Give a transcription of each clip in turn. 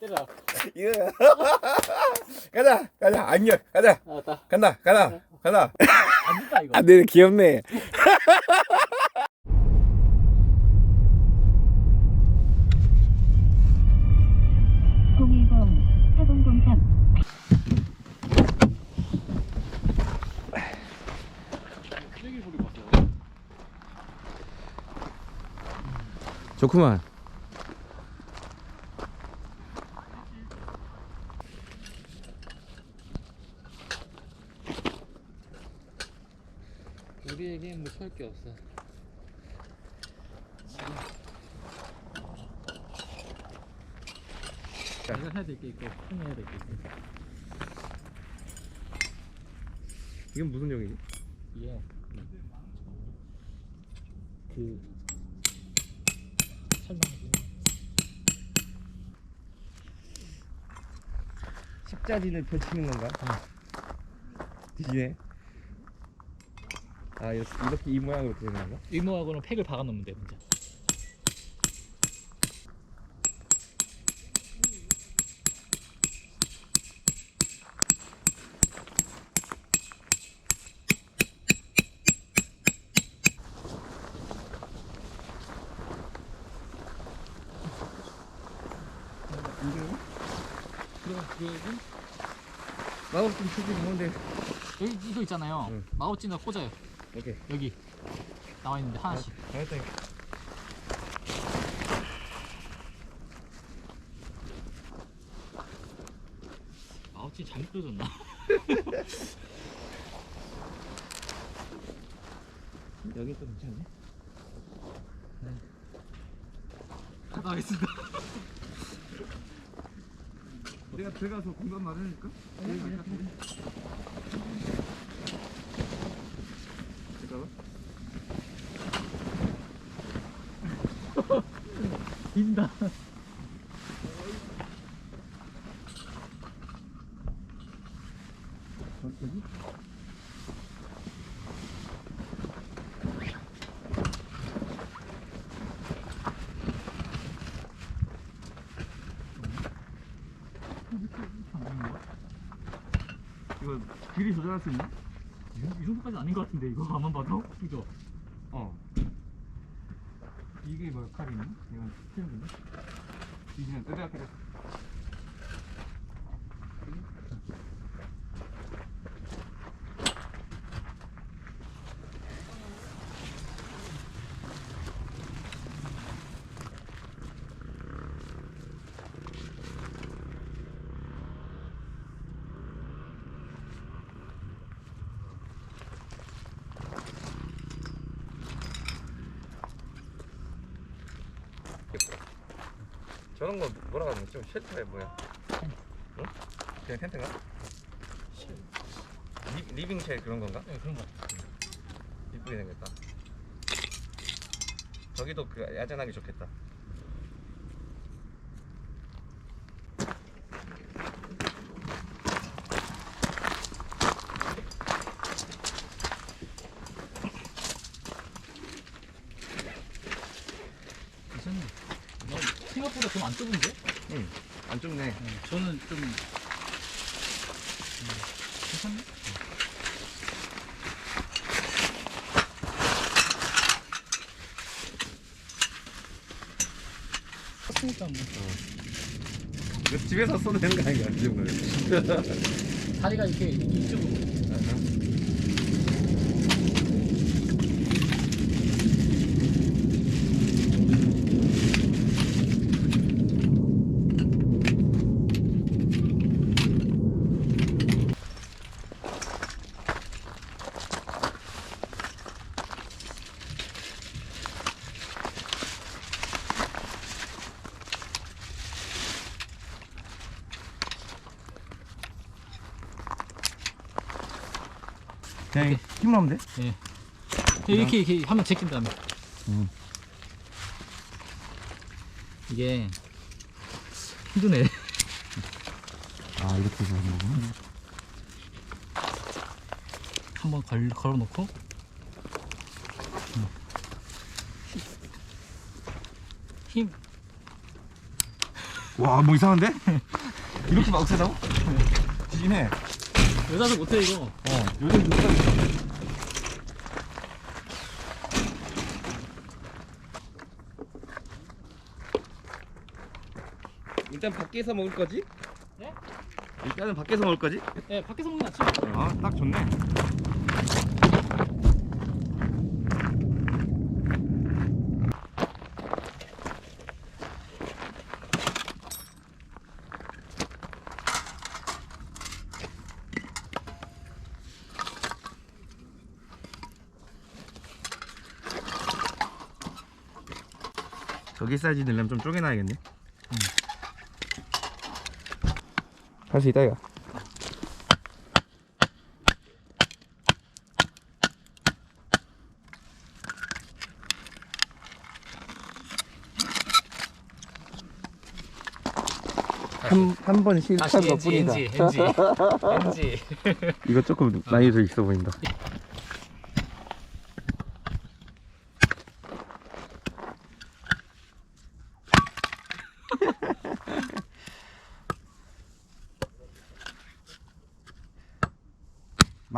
때려. 이거 가자 가자 안녕 가자 알았다. 간다 가자 가자 안 된다 이거. 귀엽네 쓰레기 소리 봤어요. 좋구만 우리에겐 뭐sol게 없어. 지금 내가 해야 될 게 있고, 형이 해야 될 게 있고. 이건 무슨 용이지? 이게 그 설명해주는 십자진을 펼치는 건가? 뒤에 아 이렇게, 이렇게 이 모양으로 되는 건가? 의무하고는 팩을 박아 놓으면 돼 먼저. 그럼 그 여기 마법 좀 쓰지 뭔데 여기 이거 있잖아요. 응. 마우찌나 꽂아요. 오케이 여기 나와 있는데 하나씩. 잘했다 이거 마우치 잘못 꽂았나? 여기 또 괜찮네 나가겠습니다. 내가 들어가서 공간 마련할까? 빈다. 이거 길이 조절할 수 있나? 이, 이 정도까지 아닌 것 같은데 이거 가만 봐도 그죠? 어. 이게 뭐 역할이 있나? 이건 스탠드인데? 이제는 뜨대야 그 저런 거 뭐라 하는 좀 쉘터에 뭐야? 응? 그냥 텐트인가? 리, 리빙 쉘 그런 건가? 네 그런 거. 이쁘게 생겼다. 저기도 그 야전하기 좋겠다. 괜찮네. 나 생각보다 좀 안 좁은데? 응. 안 좁네. 저는 좀 음, 괜찮네. 컸으니까 뭐 이거 집에서 써도 되는 거 아니야? 이 정도면. 다리가 이렇게 이쪽으로 그냥 힘을 하면 돼? 예. 이렇게 이렇게 하면 제낀 다음에. 음. 이게 힘드네. 아 이렇게 해서 하는 거구나. 한번 걸 걸어놓고. 음. 힘. 와, 뭐 이상한데? 이렇게 막 세다고? 지진해. 여자도 못해 이거. 어, 요즘 누가? 일단 밖에서 먹을 거지? 네? 일단은 밖에서 먹을 거지? 네 밖에서 먹는 게 낫지. 아, 딱 좋네. 저기 사이즈 내려면 좀 쪼개놔야겠네. 할수 있다 이거. 한, 한번 실패한 다시 것 NG 뿐이다. NG NG NG. 이거 조금 난이도 있어 보인다.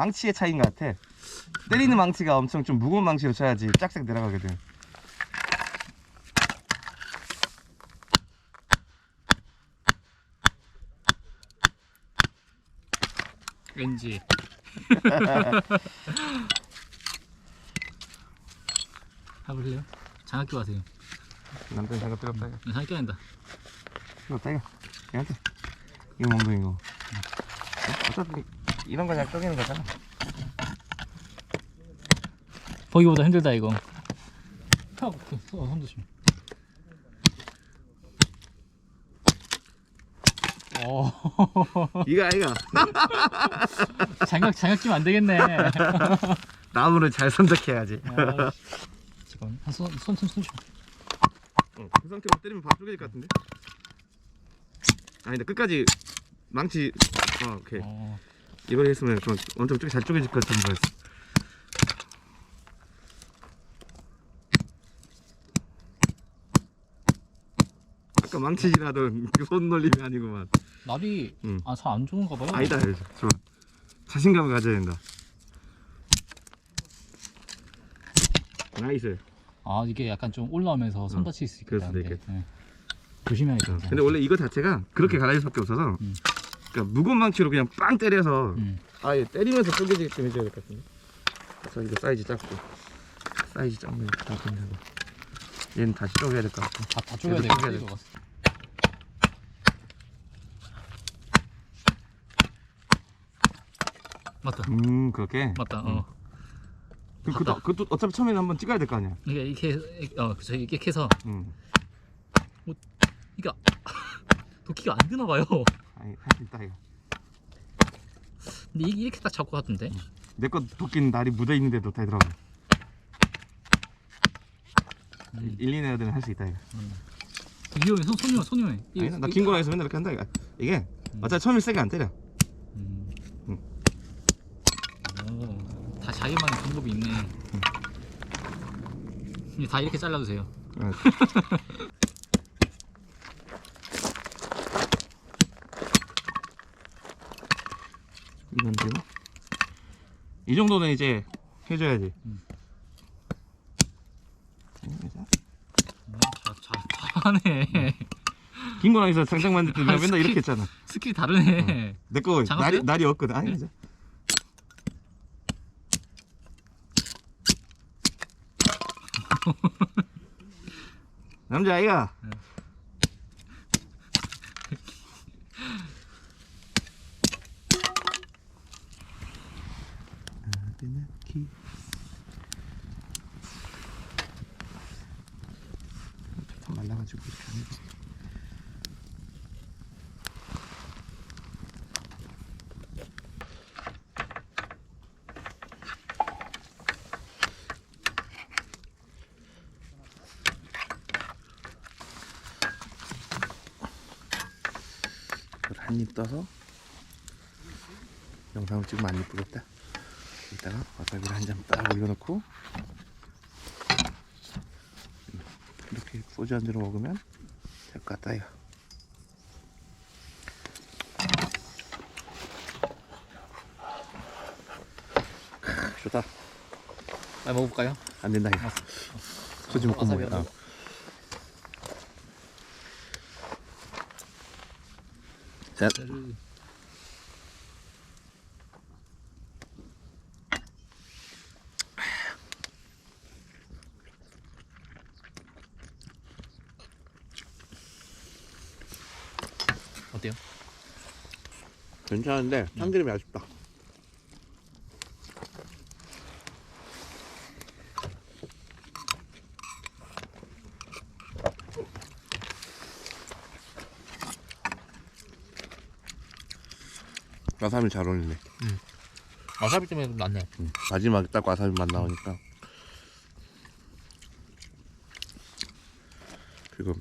망치의 차이인 것 같아. 때리는 망치가 엄청 좀 무거운 망치로 쳐야지 짝짝 내려가거든. NG. 해볼래요? 장학교 가세요. 남편 생각 필요 없다. 이거. 장학교 한다. 필요 없다 이거. 얘한테. 이거 몽둥이 이거. 어차피 이런 거 그냥 쪼개는 거잖아. 보기보다 힘들다 이거. 어, 손 조심. 오, 이거 아이가. 장갑 장갑 끼면 안 되겠네. 나무를 잘 선택해야지. 아, 지금 한손손손 손, 손, 어, 그 상태로 때리면 바로 쪼개질 것 같은데? 아니다 끝까지 망치 어 오케이 어, 이번에 했으면 좀 엄청 잘 쪼개질 것 같은 거였어 아까 망치질하던 그 손 놀림이 아니구만 나비 응. 아잘 안 좋은가 봐요. 아니다 좋아 자신감을 가져야 된다 나이스 아 이게 약간 좀 올라오면서 손 응, 다칠 수 그럴 수도 있겠다. 있겠다. 네. 조심해야겠다. 근데 원래 이거 자체가 그렇게 갈라질 수밖에 없어서 음. 그러니까 무거운 망치로 그냥 빵 때려서 음. 아예 때리면서 쪼개지게끔 해줘야 될 것 같은데 그래서 이거 사이즈 작고 사이즈 작으면 다 끝나고 얘는 다시 쪼개야 될 것 같고 다, 다 쪼개야 얘도 돼. 이거. 맞다. 음 그렇게 맞다. 음. 어. 그, 그것도, 어차피 처음에는 한번 찍어야 될 거 아니야 이게 이렇게 어 그쵸 이게 캐서 음. 이게 도끼가 안 드나 봐요. 아니 할수 있다 이거 근데 이- 이렇게 딱 잡고 하던데. 내 거 도끼는 날이 묻어있는데도 되더라고 음. 1, 2년 애들은 할 수 있다 이거 위험해 손 손이요 손이요. 아니 나긴 거에서 맨날 이렇게 한다 이거 이게 음. 어차피 처음에 세게 안 때려 음. 응. 오, 다 자기만의 방법이 있네. 이제 다 이렇게 잘라주세요. 어. 이건 되고 이 정도는 이제 해줘야지. 음. 어, 자, 자, 잘하네. 긴 거랑에서 장작 만들 때 아, 맨날 스킬. 이렇게 했잖아. 스킬이 다르네. 내거 장갑이요? 날이 날이 없거든. 아니 그죠? 남자 아이가. 네. 더 말라 가지고 이렇게 안 해도. 한입 떠서 영상을 찍으면 안 이쁘겠다. 이따가 와사비를 한 잔 딱 올려놓고 소주 한잔 먹으면 될 것 같다 이거 좋다. 아 먹어볼까요? 안 된다 이거. 소주 먹고 먹어야 아. 셋 괜찮은데 참기름이 아쉽다. 와사비 잘 어울리네. 와사비 때문에 좀 낫네. 음, 마지막에 딱 와사비 맛 나오니까. 그리고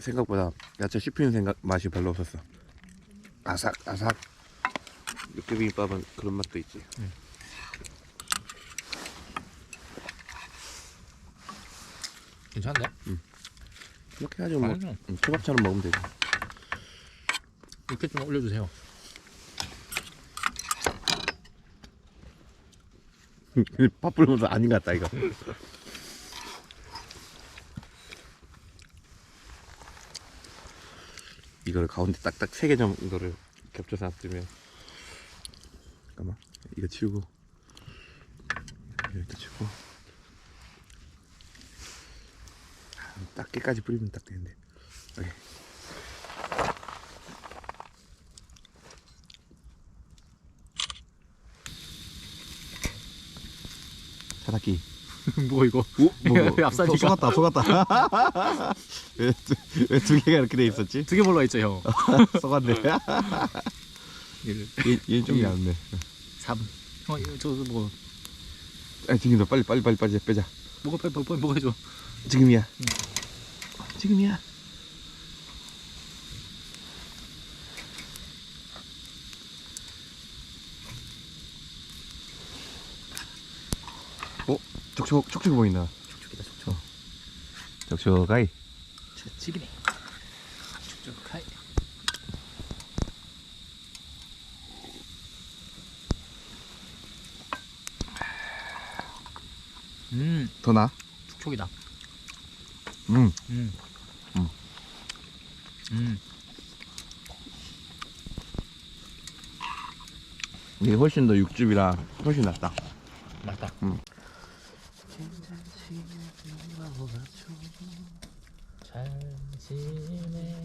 생각보다 야채 씹히는 생각 맛이 별로 없었어. 아삭 아삭. 육개비빔밥은 그런 맛도 있지. 괜찮네. 이렇게 해가지고 뭐 아니면 음, 초밥처럼 먹으면 되지. 이렇게 좀 올려주세요. 밥 불면서 아닌 것 같다 이거. 이거를 가운데 딱딱 세개 정도를 겹쳐서 놔두면 잠깐만. 이거 치우고. 이것도 치우고. 아, 딱 깨까지 뿌리면 딱 되는데. 오케이. 차닫기 뭐 이거? 뭐, 앞사니까. 속았다 속았다. 왜 두 개가 이렇게 돼 있었지? 두 개 몰라 있죠 형. 속았네. 얘좀 얇네 3. 어 저거 뭐아 지금도 빨리 빨리 빨리 빨리 빼자 뭐가 빨리 빨리 빨리 먹어야죠. 지금이야 지금이야 어? 촉촉 촉촉 보인다 촉촉이다 촉촉. 촉촉하이 찌기네. 촉촉하이. 음 더 나? 촉촉이다. 음 음. 음. 음. 이게 훨씬 더 육즙이라 훨씬 낫다 맞다. 음. 잘 지내.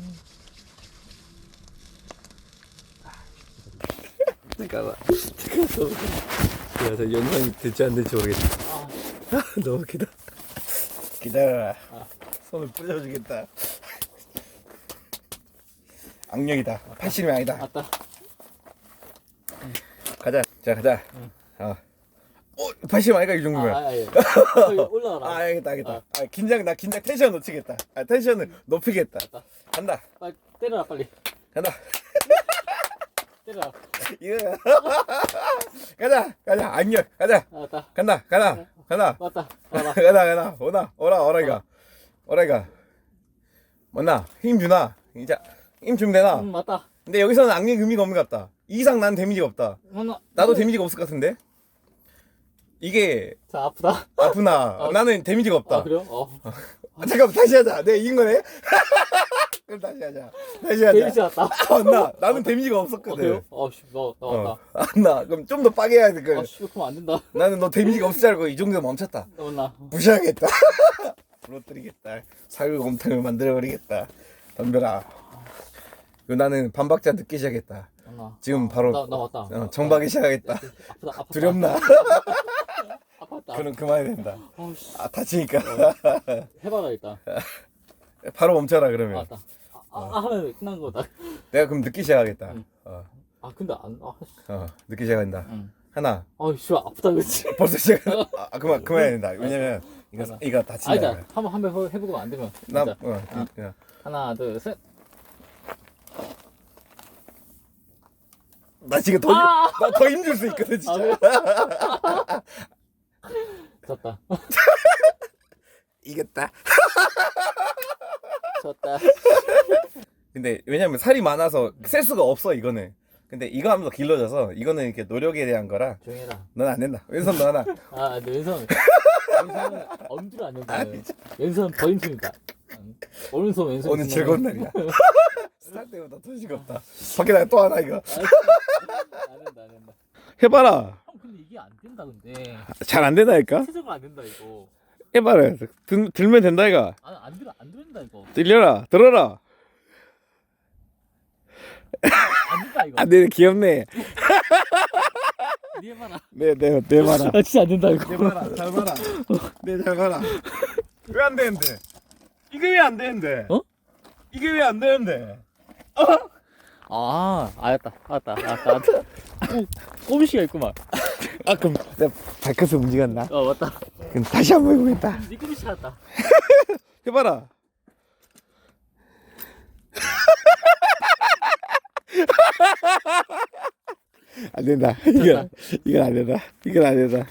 잠깐만 잠깐만 야, 저 영상이 될지 안 될지 모르겠다 아, 너무 기다 기다려라 아. 손을 뿌려주겠다 악령이다 팔씨름이 아니다 맞다. 가자 자 가자 응. 어. 어 팔씨름 아니까 이 정도면 아, 예. 저기 올라가라. 아 알겠다 알겠다 아. 아, 긴장 나 긴장 텐션 놓치겠다 아 텐션을 높이겠다 맞다. 간다 빨리 때려라 빨리. 간다 때려라. 이거 가자 가자 악령 가자 아, 맞다. 간다 간다 간다 맞다. 봐라. 가다 가다 오나 오라 오라이가 오라이가 뭐나 힘 주나 이제 힘 주면 되나 음, 맞다. 근데 여기서는 악령 의미가 없는 것 같다 이 이상 난 데미지가 없다 하나. 나도 데미지가 없을 것 같은데 이게 자 아프다. 아프나 어. 나는 데미지가 없다 아 그래요? 어. 아, 잠깐만 다시 하자 내가 이긴 거네 그럼 다시 하자 다시 하자 데미지 왔다. 아, 나 나는 데미지가 어, 없었거든 그래요? 어, 씨, 나, 나 어. 왔다. 아, 나 그럼 좀 더 빠게 해야 돼 그. 아, 씨, 그럼 안 된다. 나는 너 데미지가 없을 줄 알고 이 정도 멈췄다 나 왔나? 무시하겠다. 부러뜨리겠다. 사육곰탕을 만들어버리겠다. 덤벼라. 나는 반박자 늦기 시작했다. 왔나? 지금 바로 나, 나 왔다. 어, 정박이 시작했다. 아프다, 아프다. 두렵나? 아팠다. 그럼 그만해야 된다. 어, 씨. 아 다치니까 해봐라 일단. 바로 멈춰라 아, 그러면. 맞다. 아, 아, 하면 끝난 거다. 내가 그럼 늦기 시작하겠다. 응. 어, 아, 근데 안, 아, 씨. 어 늦기 시작한다. 응. 하나. 아, 씨, 아프다, 그치? 벌써 시작. 아 그만 그만해야 된다. 왜냐면 이거. 이거 다친다. 아니다. 한번 한번 해보고 안 되면. 나 진짜. 어, 아. 이- 어. 하나, 둘, 셋. 나 지금 더 아! 나더 힘들 수 있거든 진짜. 아, 그래? 졌다. 이겼다. 졌다. 근데 왜냐면 살이 많아서 셀 수가 없어 이거는 근데 이거 하면서 길러져서 이거는 이렇게 노력에 대한 거라 조용해라. 넌 안 된다. 왼손 너 하나. 아, 네, 왼손. 왼손은 엄지로 안 된다. 왼손 버림입니다. 오른손 왼손. 오늘 즐거운 날이야. 스타트 때보다 더 즐겁다. 밖에다 또 하나 이거. 아, 안 된다, 안 된다. 해봐라. 형, 근데 이게 안 된다, 근데. 잘안 된다니까. 최적으로 안 된다, 이거. 해봐라. 들, 들면 된다 이가. 아, 안 들어, 안 된다, 이거. 들려라. 들어라. 안 된다, 이거. 아, 네 귀엽네. 니 해봐라. 네, 네, 네 봐라. 아, 진짜 안 된다, 이거. 네 봐라. 잘 봐라. 네, 잘 봐라. 왜 안 되는데? 이게 왜 안 되는데? 어? 이게 왜 안 되는데? 아, 알았다, 알았다, 알았다, 알았다. 꼬, 꼬미씨가 있구만. 아, 그럼 내가 발끝을 움직였나? 어, 맞다. 그럼 다시 한 번 해보겠다. 니 꼬미씨 같다. 해봐라. 안 된다. 이건 이건 안 된다. 이건 안 된다.